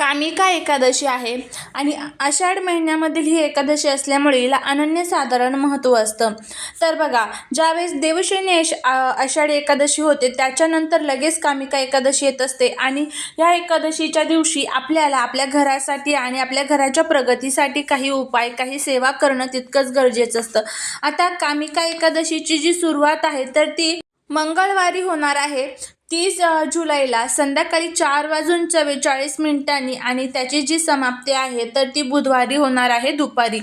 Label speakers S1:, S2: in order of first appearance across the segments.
S1: कामिका एकादशी आहे. आणि आषाढ महिन्यामधील ही एकादशी असल्यामुळे हिला अनन्यसाधारण महत्त्व असतं. तर बघा ज्यावेळेस देवशयनी आषाढी एकादशी होते त्याच्यानंतर लगेच कामिका एकादशी येत असते. आणि ह्या एकादशीच्या दिवशी आपल्याला आपल्या घरासाठी आणि आपल्या घराच्या प्रगतीसाठी काही उपाय काही सेवा करणं तितकंच गरजेचं असतं. आता कामिका एकादशीची जी सुरुवात आहे तर ती मंगळवारी होणार आहे. तीस जुलैला संध्याकाळी चार वाजून चव्वेचाळीस मिनिटांनी आणि त्याची जी समाप्ती आहे तर ती बुधवारी होणार आहे दुपारी.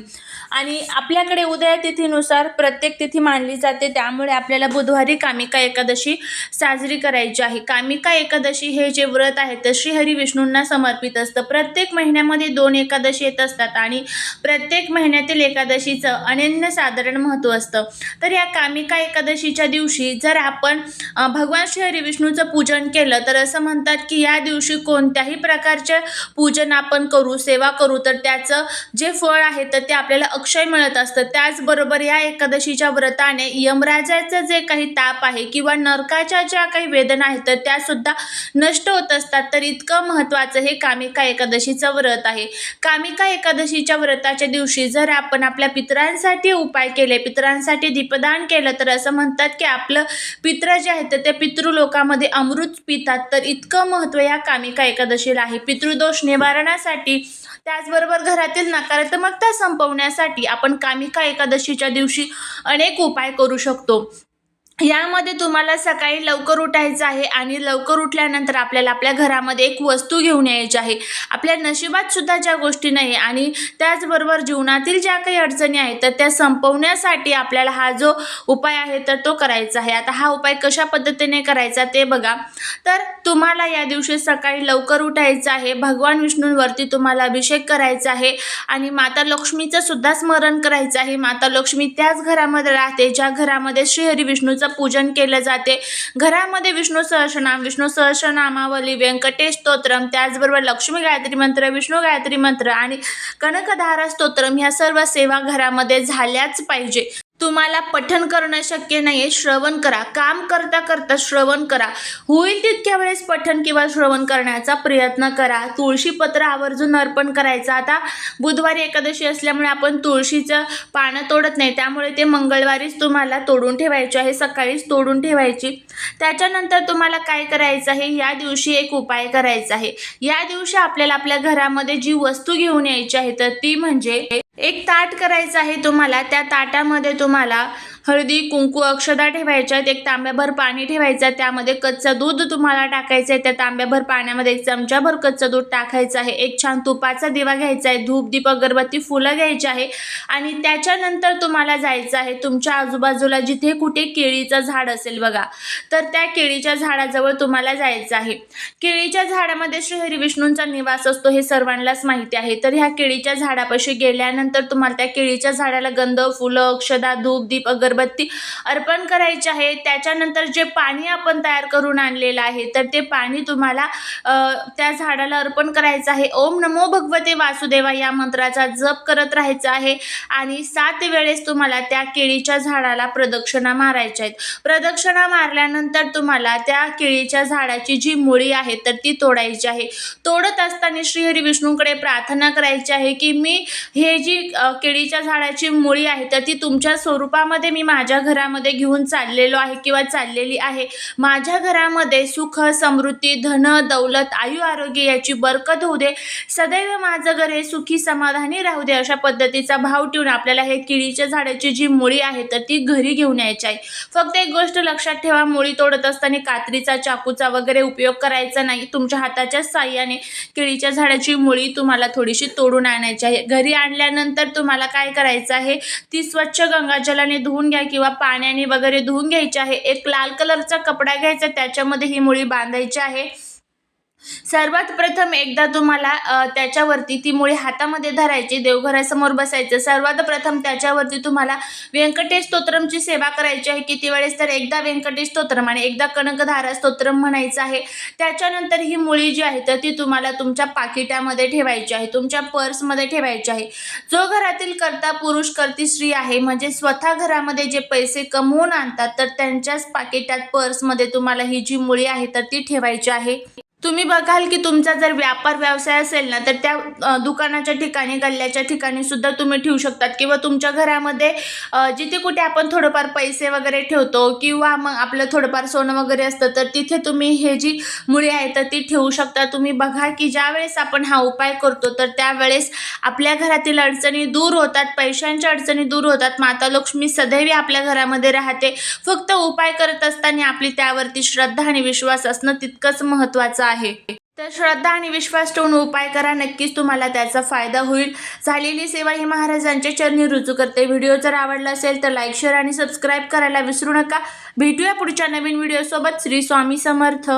S1: आणि आपल्याकडे उदय तिथीनुसार प्रत्येक तिथी मानली जाते. त्यामुळे आपल्याला बुधवारी कामिका एकादशी साजरी करायची आहे. कामिका एकादशी हे जे व्रत आहे ते श्रीहरी विष्णूंना समर्पित असतं. प्रत्येक महिन्यामध्ये दोन एकादशी येत असतात आणि प्रत्येक महिन्यातील एकादशीचं अनन्य साधारण महत्त्व असतं. तर या कामिका एकादशीच्या दिवशी जर आपण भगवान श्रीहरी विष्णूचं पूजन केलं तर असं म्हणतात की या दिवशी कोणत्याही प्रकारचे पूजन आपण करू सेवा करू तर त्याचं जे फळ आहे तर ते आपल्याला अक्षय मिळत असतं. त्याचबरोबर या एकादशीच्या व्रताने यमराजाचं जे काही ताप आहे किंवा नरकाच्या ज्या काही वेदना आहेत तर त्यासुद्धा नष्ट होत असतात. तर इतकं महत्त्वाचं हे कामिका एकादशीचं व्रत आहे. कामिका एकादशीच्या व्रताच्या दिवशी जर आपण आपल्या पितरांसाठी उपाय केले पितरांसाठी दीपदान केलं तर असं म्हणतात की आपलं पित्र जे आहेत तर ते पितृलोकामध्ये अमृत पितात. तर इतकं महत्त्व या कामिका एकादशीला आहे. पितृदोष निवारणासाठी त्याचबरोबर घरातील नकारात्मकता संपवण्यासाठी आपण कामिका एकादशीच्या दिवशी अनेक उपाय करू शकतो. यामध्ये तुम्हाला सकाळी लवकर उठायचं आहे आणि लवकर उठल्यानंतर आपल्याला आपल्या घरामध्ये एक वस्तू घेऊन यायची आहे. आपल्या नशिबात सुद्धा ज्या गोष्टी नाही आणि त्याचबरोबर जीवनातील ज्या काही अडचणी आहेत तर त्या संपवण्यासाठी आपल्याला हा जो उपाय आहे तर तो करायचा आहे. आता हा उपाय कशा पद्धतीने करायचा ते बघा. तर तुम्हाला या दिवशी सकाळी लवकर उठायचं आहे भगवान विष्णूंवरती तुम्हाला अभिषेक करायचा आहे आणि माता लक्ष्मीचं सुद्धा स्मरण करायचं आहे. माता लक्ष्मी त्याच घरामध्ये राहते ज्या घरामध्ये श्रीहरी विष्णूचं पूजन केलं जाते. घरामध्ये विष्णू सहस्रनाम विष्णू सहस्रनामावली व्यंकटेश स्तोत्रम त्याचबरोबर लक्ष्मी गायत्री मंत्र विष्णू गायत्री मंत्र आणि कनकधारा स्तोत्रम ह्या सर्व सेवा घरामध्ये झाल्याच पाहिजे. तुम्हाला पठन करणं शक्य नाही आहे श्रवण करा. काम करता करता श्रवण करा. होईल तितक्या वेळेस पठन किंवा श्रवण करण्याचा प्रयत्न करा. तुळशीपत्र आवर्जून अर्पण करायचं. आता बुधवारी एकादशी असल्यामुळे आपण तुळशीचं पानं तोडत नाही. त्यामुळे ते मंगळवारीच तुम्हाला तोडून ठेवायचे आहे. सकाळीच तोडून ठेवायची. त्याच्यानंतर तुम्हाला काय करायचं आहे? या दिवशी एक उपाय करायचा आहे. या दिवशी आपल्याला आपल्या घरामध्ये जी वस्तू घेऊन यायची आहे तर ती म्हणजे एक ताट करायचं आहे तुम्हाला त्या ताटामध्ये तुम्हाला हळदी कुंकू अक्षदा ठेवायच्या आहेत एक तांब्याभर पाणी ठेवायचं आहे त्यामध्ये कच्चं दूध तुम्हाला टाकायचं आहे त्या तांब्याभर पाण्यामध्ये एक चमचाभर कच्चं दूध टाकायचं आहे. एक छान तुपाचा दिवा घ्यायचा आहे धूप दीप अगरबत्ती फुलं घ्यायची आहे आणि त्याच्यानंतर तुम्हाला जायचं आहे तुमच्या आजूबाजूला जिथे कुठे केळीचं झाड असेल बघा तर त्या केळीच्या झाडाजवळ तुम्हाला जायचं आहे. केळीच्या झाडामध्ये श्रीहरी विष्णूंचा निवास असतो हे सर्वांनाच माहिती आहे. तर ह्या केळीच्या झाडापाशी गेल्यानंतर तुम्हाला त्या केळीच्या झाडाला गंध फुलं अक्षदा धूप दीप अगरबत्ती अर्पण करायची आहे. त्याच्यानंतर जे पाणी आपण तयार करून आणलेलं आहे तर ते पाणी तुम्हाला त्या झाडाला अर्पण करायचं आहे. ओम नमो भगवते वासुदेवा या मंत्राचा जप करत राहायचा आहे आणि सात वेळेस तुम्हाला त्या केळीच्या झाडाला प्रदक्षिणा मारायच्या आहेत. प्रदक्षिणा मारल्यानंतर तुम्हाला त्या केळीच्या झाडाची जी मुळी आहे तर ती तोडायची आहे. तोडत असताना श्रीहरी विष्णूकडे प्रार्थना करायची आहे की मी हे जी केळीच्या झाडाची मुळी आहे तर ती तुमच्या स्वरूपामध्ये मी माझ्या घरामध्ये घेऊन चाललेलो आहे किंवा चाललेली आहे. माझ्या घरामध्ये सुख समृद्धी धन दौलत आयु आरोग्य याची बरकत होऊ दे. सदैव माझं घर हे सुखी समाधानी राहू दे अशा पद्धतीचा भाव ठेवून आपल्याला हे किडीच्या झाडाची जी मुळी आहे तर ती घरी घेऊन यायची आहे. फक्त एक गोष्ट लक्षात ठेवा मुळी तोडत असताना कात्रीचा चाकूचा वगैरे उपयोग करायचा नाही. तुमच्या हाताच्या साह्याने केळीच्या झाडाची मुळी तुम्हाला थोडीशी तोडून आणायची आहे. घरी आणल्यानंतर तुम्हाला काय करायचं आहे? ती स्वच्छ गंगाजलाने धुवून घ्या. किंवा पाण्याने वगैरे धुवून घ्यायचे आहे. एक लाल कलरचा कपडा घ्यायचा त्याच्यामध्ये ही मुळी बांधायची आहे. सर्वात प्रथम एकदा तुम्हाला त्याच्यावरती ती मुळी हातामध्ये धरायची देवघरासमोर बसायचं. सर्वात प्रथम त्याच्यावरती तुम्हाला व्यंकटेश स्तोत्रमची सेवा करायची आहे. किती वेळेस तर एकदा व्यंकटेश स्तोत्रम आणि एकदा कनकधारा स्तोत्रम म्हणायचं आहे. त्याच्यानंतर ही मुळी जी आहे तर ती तुम्हाला तुमच्या पाकिटामध्ये ठेवायची आहे. तुमच्या पर्समध्ये ठेवायची आहे. जो घरातील कर्ता पुरुष करती स्त्री आहे म्हणजे स्वतः घरामध्ये जे पैसे कमवून आणतात तर त्यांच्याच पाकिटात पर्समध्ये तुम्हाला ही जी मुळी आहे तर ती ठेवायची आहे. तुम्ही बघाल की तुमचा जर व्यापार व्यवसाय असेल ना तर त्या दुकानाच्या ठिकाणी गल्ल्याच्या ठिकाणी सुद्धा तुम्ही ठेवू शकतात. किंवा तुमच्या घरामध्ये जिथे कुठे आपण थोडंफार पैसे वगैरे ठेवतो किंवा मग आपलं थोडंफार सोनं वगैरे असतं तर तिथे तुम्ही हे जी मुळी आहे तर ती ठेवू शकता. तुम्ही बघा की ज्या वेळेस आपण हा उपाय करतो तर त्यावेळेस आपल्या घरातील अडचणी दूर होतात पैशांच्या अडचणी दूर होतात. माता लक्ष्मी सदैव आपल्या घरामध्ये राहते. फक्त उपाय करत असताना आपली त्यावरती श्रद्धा आणि विश्वास असणं तितकंच महत्त्वाचं आहे. तर श्रद्धा आणि विश्वास ठेवून उपाय करा. नक्कीच तुम्हाला त्याचा फायदा होईल. झालेली सेवा ही महाराजांच्या चरणी रुजू करते. व्हिडिओ जर आवडला असेल तर लाईक शेअर आणि सबस्क्राईब करायला विसरू नका. भेटूया पुढच्या नवीन व्हिडिओसोबत श्री स्वामी समर्थ.